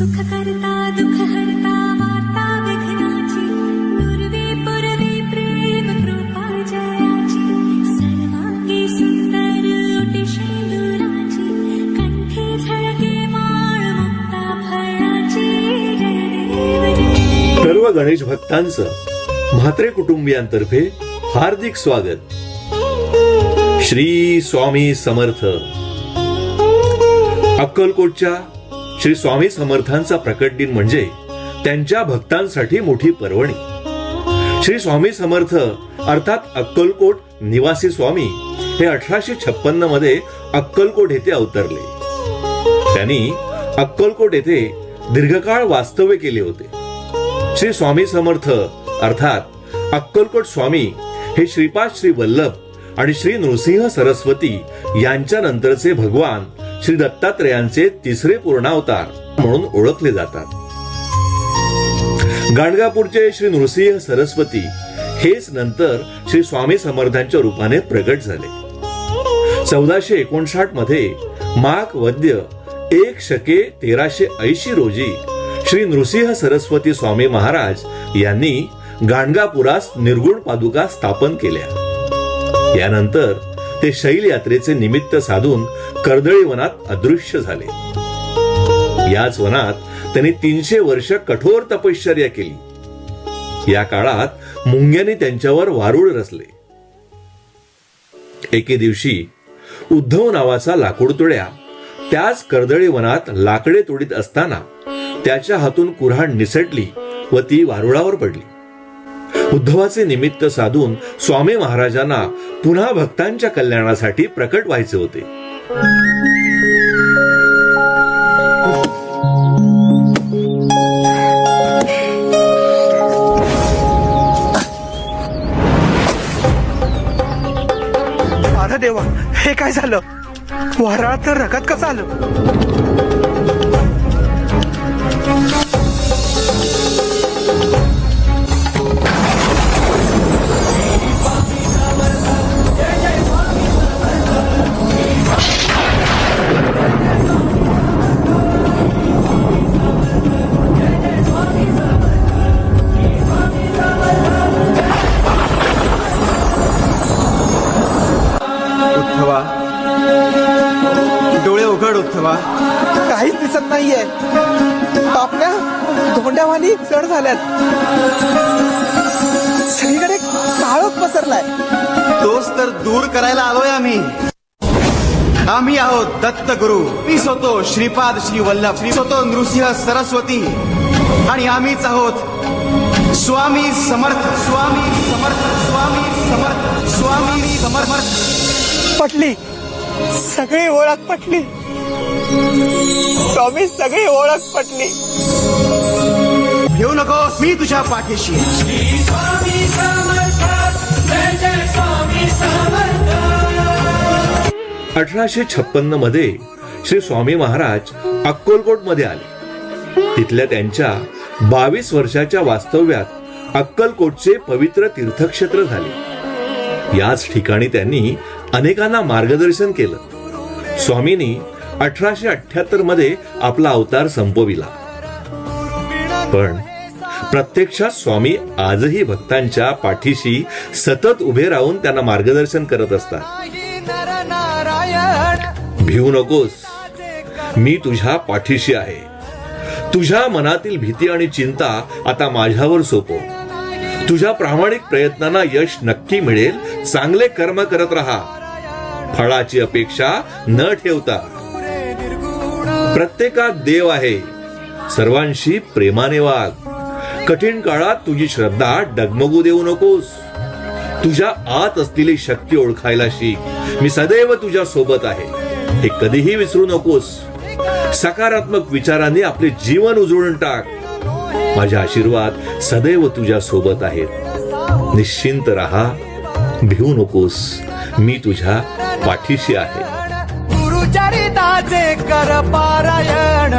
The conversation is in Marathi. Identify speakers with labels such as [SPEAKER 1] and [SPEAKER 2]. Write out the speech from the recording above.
[SPEAKER 1] सुख करता हरता वार्ता विघ्नाची दुर्वे पुरवे प्रेम कृपा जयाची सर्वांगी सुंदर झळके माळ मुक्ता फळाची
[SPEAKER 2] सर्व गणेश भक्तांचं म्हात्रे कुटुंबियांतर्फे हार्दिक स्वागत। श्री स्वामी समर्थ। अक्कलकोटच्या श्री स्वामी समर्थांचा प्रकट दिन म्हणजे त्यांच्या भक्तांसाठी मोठी पर्वणी. श्री स्वामी समर्थ अर्थात अक्कलकोट निवासी स्वामी हे अठराशे छप्पन्नमध्ये अक्कलकोट येथे अवतरले. त्यांनी अक्कलकोट येथे दीर्घकाळ वास्तव्य केले होते. श्री स्वामी समर्थ अर्थात अक्कलकोट स्वामी हे श्रीपाद श्री वल्लभ आणि श्री नृसिंह सरस्वती यांच्या नंतरचे भगवान श्री दत्तात्रयांचे तिसरे पूर्णावतार म्हणून ओळखले जातात. गाणगापूरचे श्री नृसिंह सरस्वती हेच नंतर श्री स्वामी समर्थांच्या रूपाने प्रगट झाले. चौदाशे एकोणसाठमध्ये माघ वद्य एक शके तेराशे ऐंशी रोजी श्री नृसिंह सरस्वती स्वामी महाराज यांनी गाणगापुरास निर्गुण पादुका स्थापन केल्या. यानंतर ते शैल यात्रेचे निमित्त साधून कर्दळी वनात अदृश्य झाले. याच वनात त्यांनी तीनशे वर्ष कठोर तपश्चर्या केली. या काळात मुंग्याने त्यांच्यावर वारुळ रचले. एके दिवशी उद्धव नावाचा लाकूड तोड्या त्याच कर्दळी वनात लाकडे तोडीत असताना त्याच्या हातून कुऱ्हाड निसटली व ती वारुळावर पडली. उद्धवाचे निमित्त साधून स्वामी महाराजांना पुन्हा भक्तांच्या कल्याणासाठी प्रकट व्हायचे होते.
[SPEAKER 3] देवा हे काय झालं? वाराळ तर रगत कसं आलं?
[SPEAKER 4] उद्धवा
[SPEAKER 3] काहीच दिसत नाहीये. पापण्या धोंड्यावानी चढ झाल्यात. सगळीकडे काळोख पसरलाय.
[SPEAKER 4] तोच तर दूर करायला आलोय आम्ही. आम्ही आहोत दत्त गुरु मी होतो श्रीपाद श्री वल्लभ श्री होतो नृसिंह सरस्वती. आणि आम्हीच आहोत स्वामी समर्थ स्वामी समर्थ स्वामी समर्थ स्वामी समर्थ.
[SPEAKER 3] पटली. सगळी ओळख पटली. स्वामी सगळी ओळख पटली.
[SPEAKER 4] घेऊ नको मी तुझ्या पाठीशी.
[SPEAKER 2] अठराशे छप्पन्नमध्ये श्री स्वामी महाराज अक्कलकोटमध्ये आले. तिथल्या त्यांच्या बावीस वर्षाच्या वास्तव्यात अक्कलकोटचे पवित्र तीर्थक्षेत्र झाले. याच ठिकाणी त्यांनी अनेकांना मार्गदर्शन केलं. स्वामींनी अठराशे अठ्याहत्तरमध्ये आपला अवतार संपविला. पण प्रत्यक्षात स्वामी आजही भक्तांच्या पाठीशी सतत उभे राहून त्यांना मार्गदर्शन करत असतात. भिवू नकोस. मी तुझ्या पाठीशी आहे. तुझ्या मनातील भीती आणि चिंता आता माझ्यावर सोपो. तुझ्या प्रामाणिक प्रयत्नांना यश नक्की मिळेल. चांगले कर्म करत राहा. फळाची अपेक्षा न ठेवता. प्रत्येकात देव आहे. सर्वांशी प्रेमाने वाग. कठीण काळात तुझी श्रद्धा डगमगू देऊ नकोस. तुझ्या आत असलेली शक्ती ओळखायला शिक. मी सदैव तुझ्या सोबत आहे. हे कधीही विसरू नकोस. सकारात्मक विचारांनी आपले जीवन उजळून टाक. माझे आशीर्वाद सदैव तुझ्या सोबत आहेत. निश्चिंत राहा. भिवू नकोस. मी तुझ्या पाठीशी आहे.
[SPEAKER 5] चरिताचे कर पारायण.